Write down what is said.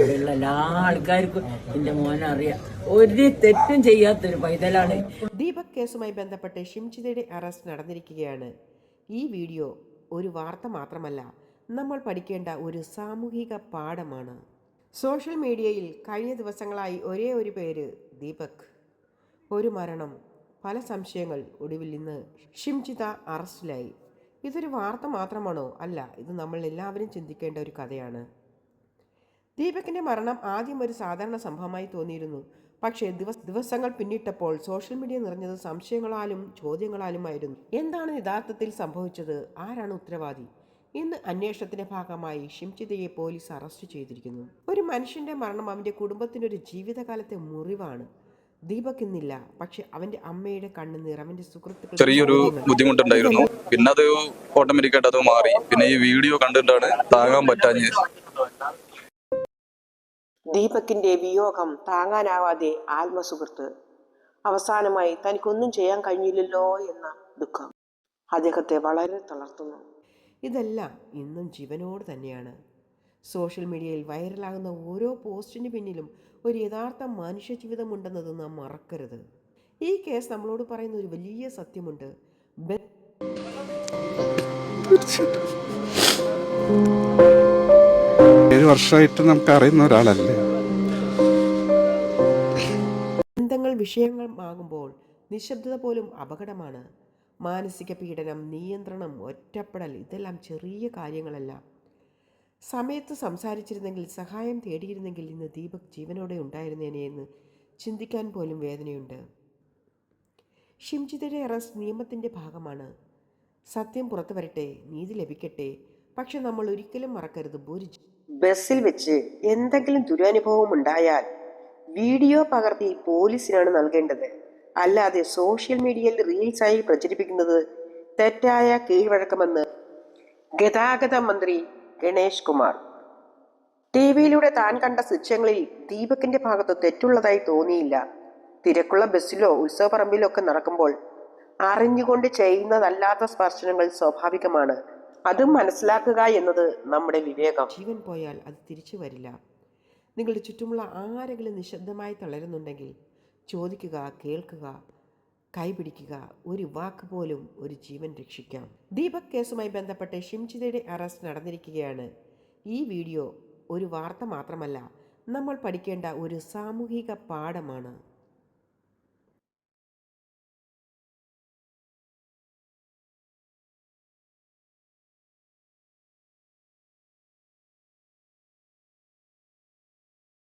അവിടെയുള്ള എല്ലാ ആൾക്കാർക്കും എന്റെ മോനെ അറിയാം. ഒരു തെറ്റും ചെയ്യാത്തൊരു പൈതലാണ്. ദീപക് കേസുമായി ബന്ധപ്പെട്ട് ഷിംജിതയുടെ അറസ്റ്റ് നടന്നിരിക്കുകയാണ്. ഈ വീഡിയോ ഒരു വാർത്ത മാത്രമല്ല നമ്മൾ പഠിക്കേണ്ട ഒരു സാമൂഹിക പാഠമാണ്. സോഷ്യൽ മീഡിയയിൽ കഴിഞ്ഞ ദിവസങ്ങളായി ഒരേ ഒരു പേര് ദീപക്. ഒരു മരണം പല സംശയങ്ങൾ ഒടുവിൽ ഇന്ന് ഷിംജിത അറസ്റ്റിലായി. ഇതൊരു വാർത്ത മാത്രമാണോ? അല്ല ഇത് നമ്മൾ എല്ലാവരും ചിന്തിക്കേണ്ട ഒരു കഥയാണ്. ദീപകിന്റെ മരണം ആദ്യം ഒരു സാധാരണ സംഭവമായി തോന്നിയിരുന്നു. പക്ഷേ ദിവസ ദിവസങ്ങൾ പിന്നിട്ടപ്പോൾ സോഷ്യൽ മീഡിയ നിറഞ്ഞത് സംശയങ്ങളാലും ചോദ്യങ്ങളാലുമായിരുന്നു. എന്താണ് യഥാർത്ഥത്തിൽ സംഭവിച്ചത്? ആരാണ് ഉത്തരവാദി? ഇന്ന് അന്വേഷണത്തിന്റെ ഭാഗമായി ഷിംചിതയെ പോലീസ് അറസ്റ്റ് ചെയ്തിരിക്കുന്നു. ഒരു മനുഷ്യന്റെ മരണം അവന്റെ കുടുംബത്തിന്റെ ഒരു ജീവിതകാലത്തെ മുറിവാണ്. ദീപക് ഇന്നില്ല. പക്ഷെ അവന്റെ അമ്മയുടെ കണ്ണുനീർ അവന്റെ സുഹൃത്തുക്കൾ ചെറിയൊരു ബുദ്ധിമുട്ടുണ്ടായിരുന്നു. പിന്നെ അത് ഓട്ടോമാറ്റിക്കായിട്ട് അത് മാറി. പിന്നെ ഈ വീഡിയോ കണ്ടിട്ടാണ് താങ്ങാൻ പറ്റാഞ്ഞത്. ദീപകിന്റെ വിയോഗം താങ്ങാനാവാതെ ആത്മസുഹൃത്ത്. അവസാനമായി തനിക്കൊന്നും ചെയ്യാൻ കഴിഞ്ഞില്ലല്ലോ എന്ന ദുഃഖം അദ്ദേഹത്തെ വളരെ തളർത്തുന്നു. ഇതെല്ലാം ഇന്നും ജീവനോട് തന്നെയാണ്. സോഷ്യൽ മീഡിയയിൽ വൈറലാകുന്ന ഓരോ പോസ്റ്റിന് പിന്നിലും ഒരു യഥാർത്ഥ മനുഷ്യ ജീവിതമുണ്ടെന്നത് നാം മറക്കരുത്. ഈ കേസ് നമ്മളോട് പറയുന്ന ഒരു വലിയ സത്യമുണ്ട്. ഏഴ് വർഷമായിട്ട് നമുക്ക് അറിയുന്ന ഒരാളല്ലേ? ബന്ധങ്ങൾ വിഷയങ്ങളാകുമ്പോൾ നിശബ്ദത പോലും അപകടമാണ്. മാനസിക പീഡനം നിയന്ത്രണം ഒറ്റപ്പെടൽ ഇതെല്ലാം ചെറിയ കാര്യങ്ങളല്ല. സമയത്ത് സംസാരിച്ചിരുന്നെങ്കിൽ സഹായം തേടിയിരുന്നെങ്കിൽ ഇന്ന് ദീപക് ജീവനോടെ ഉണ്ടായിരുന്നേനെ എന്ന് ചിന്തിക്കാൻ പോലും വേദനയുണ്ട്. ഷിംജിതയുടെ അറസ്റ്റ് നിയമത്തിന്റെ ഭാഗമാണ്. സത്യം പുറത്തു വരട്ടെ നീതി ലഭിക്കട്ടെ പക്ഷെ നമ്മൾ ഒരിക്കലും മറക്കരുത്. ഒരു ബസ്സിൽ വെച്ച് എന്തെങ്കിലും ദുരനുഭവം ഉണ്ടായാൽ വീഡിയോ പകർത്തി പോലീസിനാണ് നൽകേണ്ടത്. അല്ലാതെ സോഷ്യൽ മീഡിയയിൽ റീൽസായി പ്രചരിപ്പിക്കുന്നത് തെറ്റായ കീഴ്വഴക്കമെന്ന് ഗതാഗത മന്ത്രി ഗണേഷ് കുമാർ. ടി വിയിലൂടെ താൻ കണ്ട ദൃശ്യങ്ങളിൽ ദീപകിന്റെ ഭാഗത്ത് തെറ്റുള്ളതായി തോന്നിയില്ല. തിരക്കുള്ള ബസ്സിലോ ഉത്സവപ്പറമ്പിലോ ഒക്കെ നടക്കുമ്പോൾ അറിഞ്ഞുകൊണ്ട് ചെയ്യുന്നതല്ലാത്ത സ്പർശനങ്ങൾ സ്വാഭാവികമാണ്. അതും മനസ്സിലാക്കുക എന്നത് നമ്മുടെ വിവേകം. ജീവൻ പോയാൽ അത് തിരിച്ചു വരില്ല. നിങ്ങളുടെ ചുറ്റുമുള്ള ആരെങ്കിലും നിശബ്ദമായി തളരുന്നുണ്ടെങ്കിൽ ചോദിക്കുക കേൾക്കുക കൈപിടിക്കുക ഒരു വാക്ക് പോലും ഒരു ജീവൻ രക്ഷിക്കാം. ദീപക് കേസുമായി ബന്ധപ്പെട്ട് ഷിംജിതയുടെ അറസ്റ്റ് നടന്നിരിക്കുകയാണ്. ഈ വീഡിയോ ഒരു വാർത്ത മാത്രമല്ല നമ്മൾ പഠിക്കേണ്ട ഒരു സാമൂഹിക പാഠമാണ്.